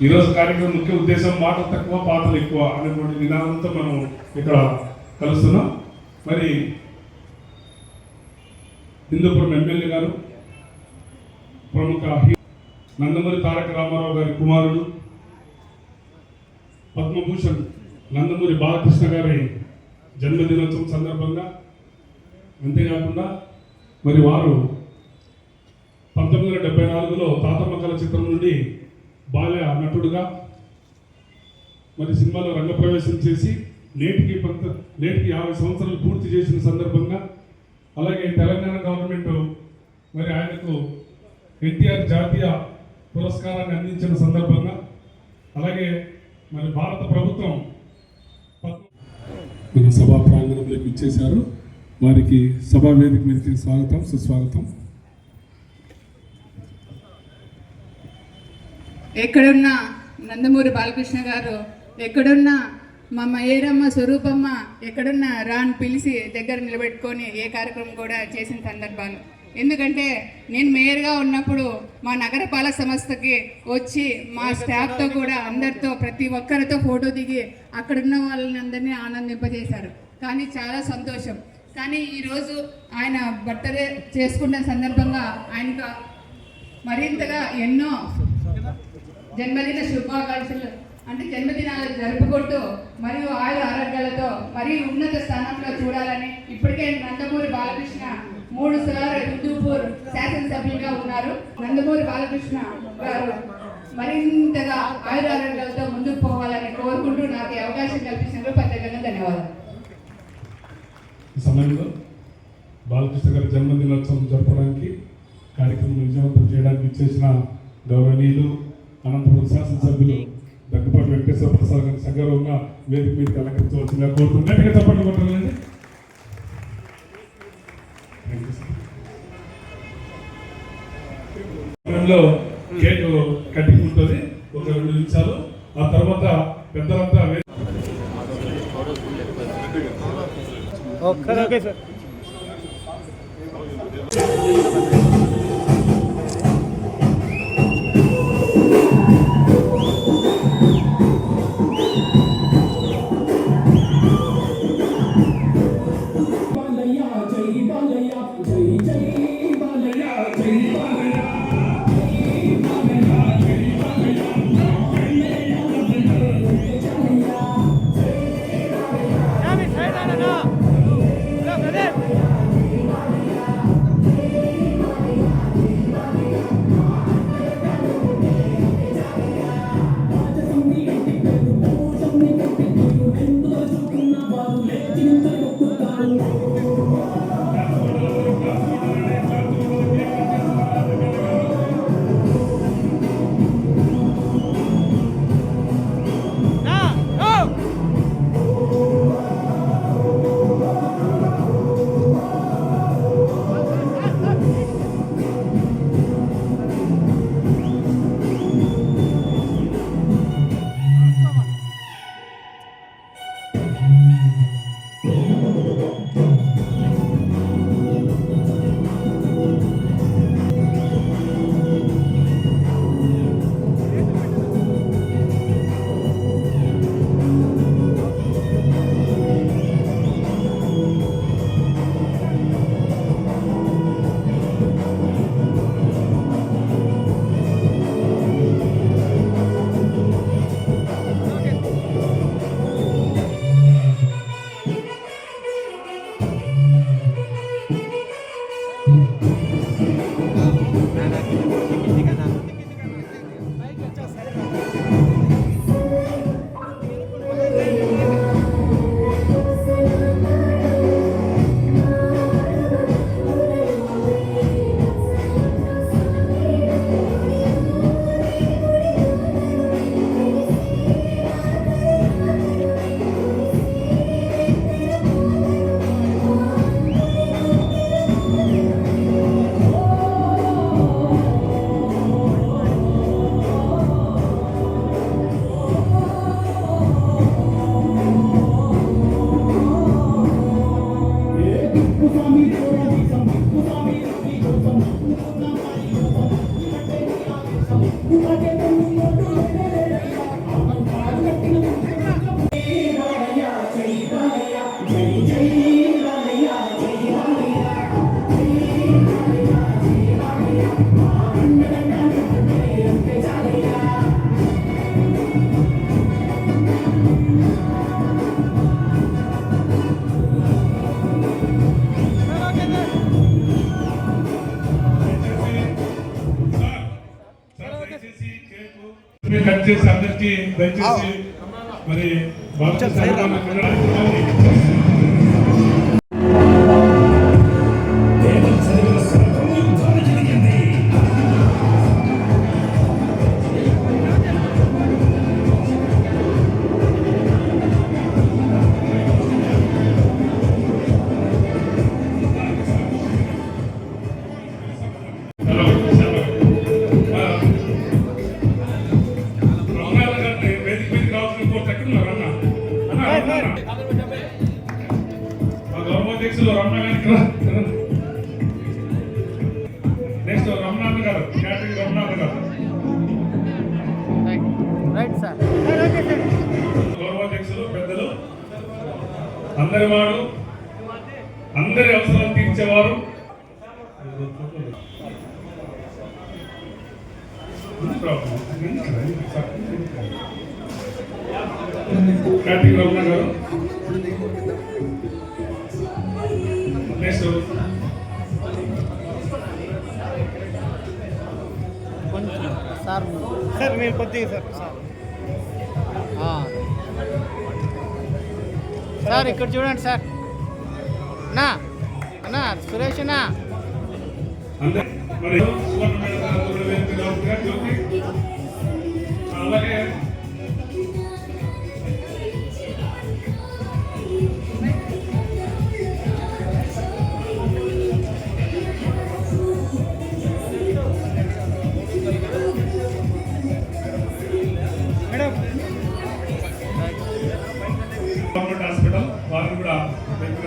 ఈరోజు కార్యక్రమం ముఖ్య ఉద్దేశం మాట తక్కువ పాటలు ఎక్కువ అనేటువంటి విధానంతో మనం ఇక్కడ కలుస్తున్నాం. మరి హిందూపురం ఎమ్మెల్యే గారు ప్రముఖ నందమూరి తారక రామారావు గారి కుమారుడు పద్మభూషణ్ నందమూరి బాలకృష్ణ గారి జన్మదినోత్సవం సందర్భంగా అంతేకాకుండా మరి వారు పంతొమ్మిది వందల డెబ్బై నాలుగులో తాతమ్మ కళ చిత్రం నుండి బాల్య నటుడుగా మరి సినిమాలో రంగప్రవేశం చేసి నేటికి పంత నేటికి యాభై సంవత్సరాలు పూర్తి చేసిన సందర్భంగా అలాగే తెలంగాణ గవర్నమెంట్ మరి ఆయనకు ఎన్టీఆర్ జాతీయ పురస్కారాన్ని అందించిన సందర్భంగా అలాగే మరి భారత ప్రభుత్వం మన సభా ప్రాంగణంలోకి ఇచ్చేశారు. వారికి సభా వేదిక మీదకి స్వాగతం సుస్వాగతం. ఎక్కడున్నా నందమూరి బాలకృష్ణ గారు ఎక్కడున్నా మా మయేరమ్మ స్వరూపమ్మ ఎక్కడున్న రాన్ పిలిచి దగ్గర నిలబెట్టుకొని ఏ కార్యక్రమం కూడా చేసిన సందర్భాలు. ఎందుకంటే నేను మేయర్గా ఉన్నప్పుడు మా నగరపాలక సంస్థకి వచ్చి మా స్టాఫ్తో కూడా అందరితో ప్రతి ఒక్కరితో ఫోటో దిగి అక్కడున్న వాళ్ళని అందరినీ ఆనందింపజేశారు. కానీ చాలా సంతోషం. కానీ ఈరోజు ఆయన బర్త్డే చేసుకున్న సందర్భంగా ఆయనకు మరింతగా ఎన్నో జన్మదిన శుభాకాంక్షలు. అంటే జన్మదినాలు జరుపుకుంటూ మరియు ఆయుర ఆరోగ్యాలతో మరీ ఉన్నత స్థానంలో చూడాలని ఇప్పటికే నందమూరి బాలకృష్ణ మూడు సార్లు హిందూపూర్ శాసనసభ్యులుగా ఉన్నారు. నందమూరి బాలకృష్ణ గారు మరింతగా ఆయుర ఆరోగ్యాలతో ముందుకు పోవాలని కోరుకుంటూ నాకు అవకాశం కల్పించినందుకు ప్రత్యేకంగా ధన్యవాదాలు. సమయంలో బాలకృష్ణ గారి జన్మదినోత్సవం జరపడానికి కార్యక్రమం విజయవంతం చేయడానికి ఇచ్చేసిన గౌరవనీయులు అనంతపురం శాసనసభ్యులు దగ్గుపాటి వెంకటేశ్వర ప్రసాద్ గారిని సగౌరవంగా వేదిక మీదకి అలంకరించవలసిందిగా కోరుతున్నాను. గట్టిగా కొట్టాలండి సమయంలో కేక్ కటింగ్ ఉంటుంది. ఒక రెండు నిమిషాలు. ఆ తర్వాత పెద్దలంతా వే- ఓకే సార్ కట్ చేసి అందరికీ దయచేసి మరి బాలకృష్ణ గౌరవాధ్యక్షులు రమణ గారికి నెక్స్ట్ రమణాథ్ గారు క్యాటరింగ్ రమణాథ్ గారు రైట్ సార్ గౌరవాధ్యక్షులు పెద్దలు అందరి వాడు అందరి అవసరాలు తీర్చేవారు. కార్తీక్ రమణ గారు నెక్స్ట్ కొంచెం సార్ సార్ మీరు కొద్దిగా సార్ సార్ ఆ. సార్ ఇక్కడ చూడండి సార్ నా అన్నా సురేష్ అన్నా అందరి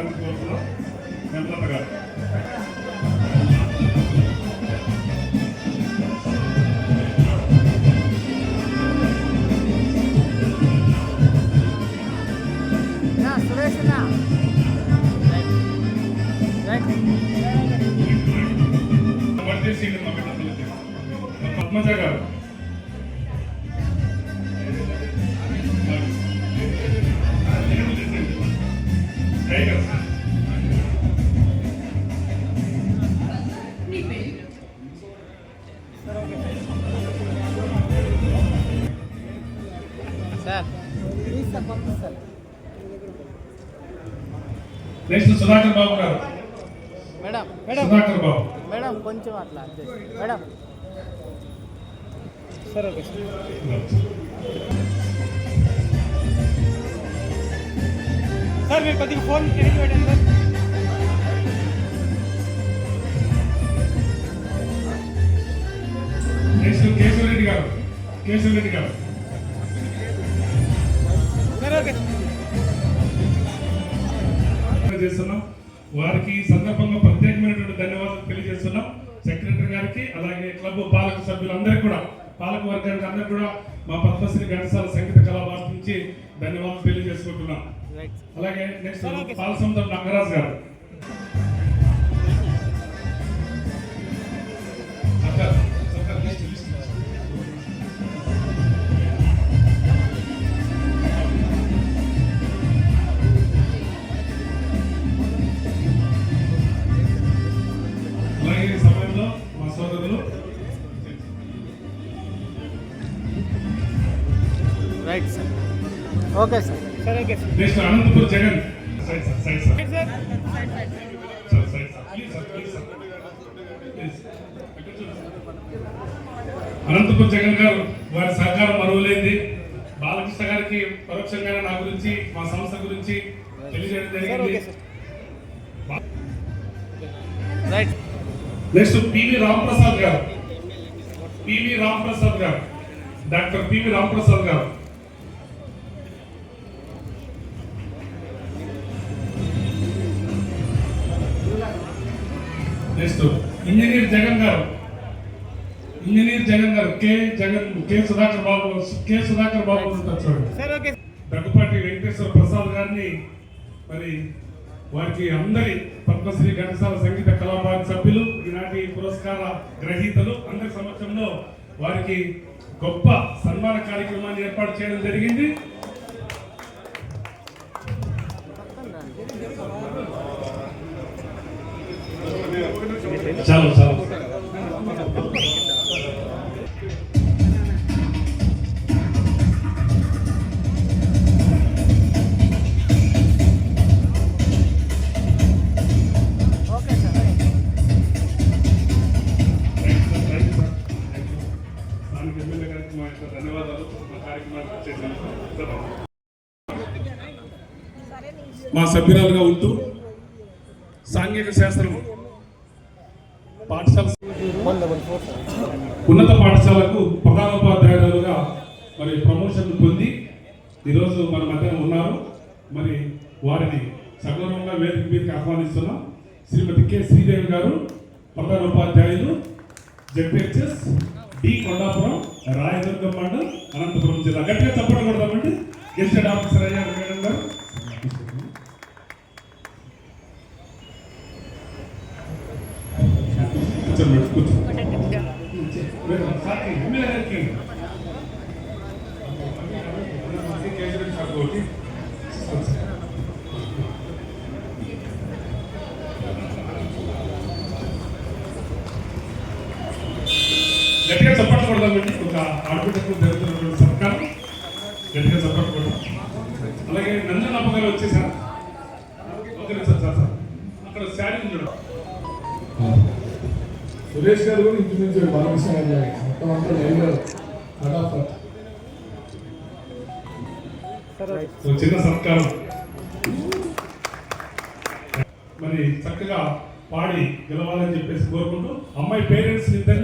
దగ్గరకు కోరుతున్నాం వెంకట గారు నెక్స్ట్ సుధాకర్ బాబు గారు. మేడం సుధాకర్ బాబు. మేడం కొంచెం అట్లా adjust. Madam. Sir okay sir మీరు కొద్దిగా ఫోన్ వెనక్కి పెట్టండి సార్. నెక్స్ట్ కేశవరెడ్డి గారు. కేశవరెడ్డి గారు. Sir okay. చేస్తున్నాం. వారికి ఈ సందర్భంగా ప్రత్యేకమైనటువంటి ధన్యవాదాలు తెలియజేస్తున్నాం. సెక్రటరీ గారికి అలాగే క్లబ్ పాలక సభ్యులందరికీ కూడా పాలక వర్గానికి అందరికీ కూడా మా పద్మశ్రీ ఘంటసాల సంగీత కళాభారతి నుంచి ధన్యవాదాలు తెలియజేసుకుంటున్నాం. అలాగే నెక్స్ట్ పాలసముద్రం రంగరాజు గారు. Next Anantapur Jagan side sir side sir sir sir side sir please sir please sir please ఇక్కడ చూడండి. అనంతపూర్ జగన్ గారు వారి సహకారం మరువలేంది బాలకృష్ణ గారికి పరోక్షంగానే నా గురించి మా సంస్థ గురించి తెలియజేయడం జరిగింది. నెక్స్ట్ పివి రామప్రసాద్ గారు. పివి రామప్రసాద్ గారు. డాక్టర్ పివి రామప్రసాద్ గారు. K Jagan K Sudhakar Babu K Sudhakar Babu ఉంటారు చూడండి. దగ్గుపాటి వెంకటేశ్వర ప్రసాద్ గారిని మరి వారికి అందరి పద్మశ్రీ ఘంటసాల సంగీత కళాభారతి సభ్యులు ఈనాటి పురస్కార గ్రహీతలు అందరి సమక్షంలో వారికి గొప్ప సన్మాన కార్యక్రమాన్ని ఏర్పాటు చేయడం జరిగింది. చాలు చాలు. మా సభ్యురాలుగా ఉంటూ సాంఘిక శాస్త్రం పాఠశాల ఉన్నత పాఠశాలకు ప్రధానోపాధ్యాయురాలుగా మరి ప్రమోషన్ పొంది ఈరోజు మన మధ్యన ఉన్నారు. మరి వారిని సగౌరవంగా వేదిక మీదకి ఆహ్వానిస్తున్నాం. శ్రీమతి కె శ్రీదేవి గారు ప్రధానోపాధ్యాయులు జెడ్పిహెచ్ఎస్ డి కొండాపురం రాయదుర్గం మండల్ అనంతపురం జిల్లా. గట్టిగా చప్పట్లు కొడదామండి గెస్టెడ్ ఆఫీసర్ అయ్యారు మేడం గారు. కూర్చోండి మేడం, కూర్చోండి. లాగే. మొత్తం అంతా లైవ్ ఫటాఫట్ ఒక చిన్న సత్కారం. మరి చక్కగా పాడి గెలవాలని చెప్పేసి కోరుకుంటూ అమ్మాయి పేరెంట్స్ ఇద్దరిని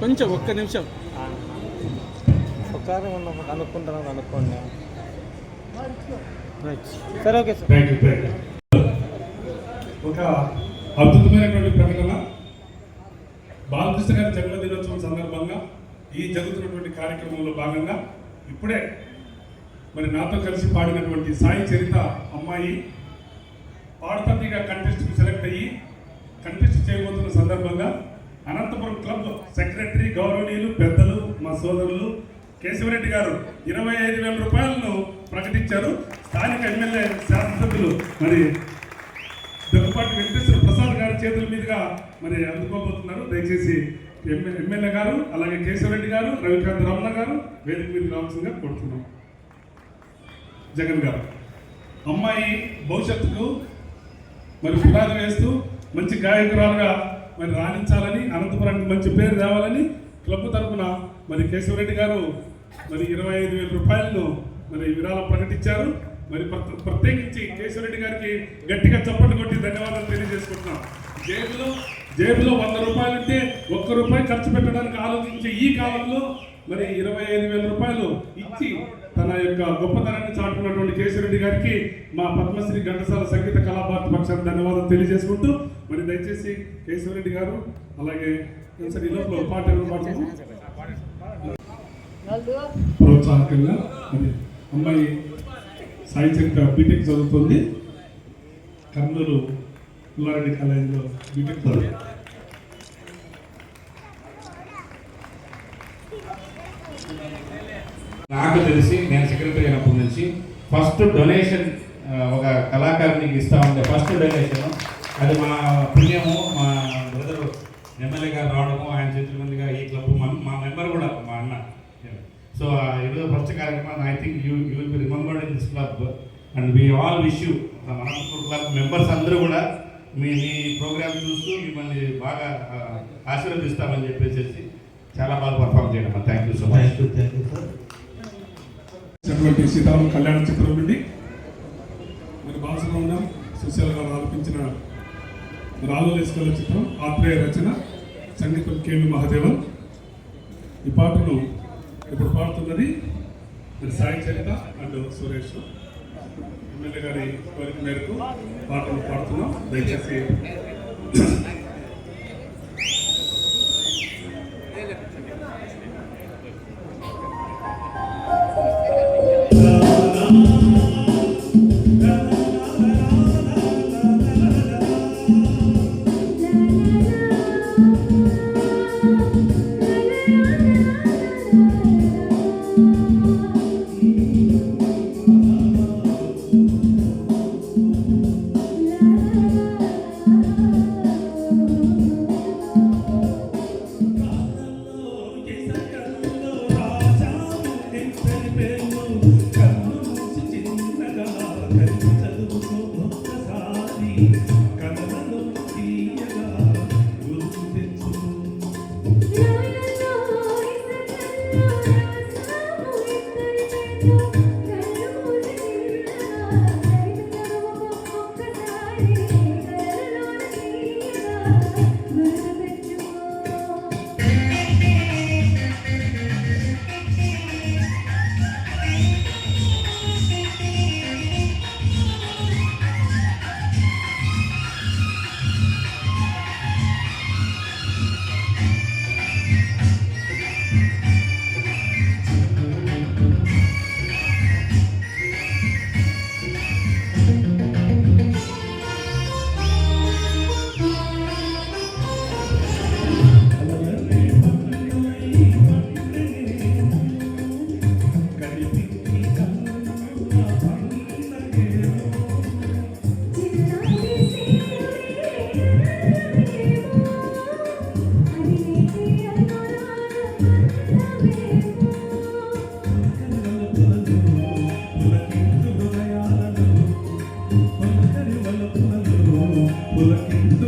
కొంచెం ఒక్క నిమిషం. ఒకసారి మనం అనుకుంటున్నాం అనుకోండి. సరే ఓకే సార్. ఒక అద్భుతమైనటువంటి ప్రకటన. బాలకృష్ణ గారి జన్మదినోత్సవం సందర్భంగా ఈ జరుగుతున్నటువంటి కార్యక్రమంలో భాగంగా ఇప్పుడే మరి నాతో కలిసి పాడినటువంటి సాయి చరిత అమ్మాయి పాడపతిగా కంటెస్ట్కి సెలెక్ట్ అయ్యి కంటెస్ట్ చేయబోతున్న సందర్భంగా అనంతపురం క్లబ్ సెక్రటరీ గౌరవనీయులు పెద్దలు మా సోదరులు కేశవరెడ్డి గారు ఇరవై ఐదు వేల రూపాయలను ప్రకటించారు. స్థానిక ఎమ్మెల్యే శాసనసభ్యులు మరి దగ్గుపాటి వెంకటేశ్వర ప్రసాద్ గారి చేతుల మీదుగా మరి అందుకోబోతున్నారు. దయచేసి ఎమ్మెల్యే గారు అలాగే కేశవరెడ్డి గారు రవికాంత్ రమణ గారు వేదిక మీద రావాల్సిందిగా కోరుతున్నాం. జగన్ గారు అమ్మాయి భవిష్యత్తుకు మరి పునాది వేస్తూ మంచి గాయకురాలుగా మరి రాణించాలని అనంతపురానికి మంచి పేరు తేవాలని క్లబ్ తరపున మరి కేశవరెడ్డి గారు మరి ఇరవై ఐదు వేల రూపాయలను మరి విరాళం ప్రకటించారు. మరి ప్ర- ప్రత్యేకించి కేశవరెడ్డి గారికి గట్టిగా చప్పట్లు కొట్టి ధన్యవాదాలు తెలియజేసుకుంటున్నాం. జేబులో జేబులో వంద రూపాయలు ఉంటే ఒక్క రూపాయి ఖర్చు పెట్టడానికి ఆలోచించే ఈ కాలంలో మరి ఇరవై ఐదు వేల రూపాయలు ఇచ్చి తన యొక్క గొప్పతనాన్ని చాటుకున్నటువంటి కేశవరెడ్డి గారికి మా పద్మశ్రీ ఘంటసాల సంగీత కళాభారతి పక్షాన్ని ధన్యవాదాలు తెలియజేసుకుంటూ మరి దయచేసి కేశవరెడ్డి గారు అలాగే సార్ ఈ లోపల పాట ప్రోత్సాహకంగా మరి అమ్మాయి సాయి చరిత్ర బీటెక్ చదువుతుంది. కర్నూలు పుల్లారెడ్డి కాలేజీలో బీటెక్ చదువుతుంది. నాకు తెలిసి నేను సెక్రటరీ అయినప్పటి నుంచి ఫస్ట్ డొనేషన్ ఒక కళాకారునికి ఇస్తా ఉండే ఫస్ట్ డొనేషన్ అది మా పుణ్యము మా బ్రదరు ఎమ్మెల్యే గారు రావడము ఆయన చేతుల మీదుగా ఈ క్లబ్ మా మెంబర్ కూడా మా అన్న. సో ఈరోజు ఫస్ట్ కార్యక్రమం I think you you will be remembered in this club and we all wish you Anantapur club members అందరూ కూడా మీ మీ ప్రోగ్రామ్ చూస్తూ మిమ్మల్ని బాగా ఆశీర్వదిస్తామని చెప్పేసి చాలా బాగా పర్ఫామ్ చేయడం. థ్యాంక్ యూ సో మచ్ ఇచ్చినటువంటి సీతారామ కళ్యాణ చిత్రం నుండి మరి బాలసుబ్రహ్మణ్యం సుశీల గారు ఆలపించిన రాజులేశ్వర చిత్రం ఆత్రేయ రచన సంగీతం కేవి మహాదేవన్. ఈ పాటను ఇప్పుడు పాడుతున్నది మరి సాయి చరిత అండ్ సురేష్. ఎమ్మెల్యే గారి కోరిక మేరకు పాటలు పాడుతున్నాం. దయచేసి എന്ത്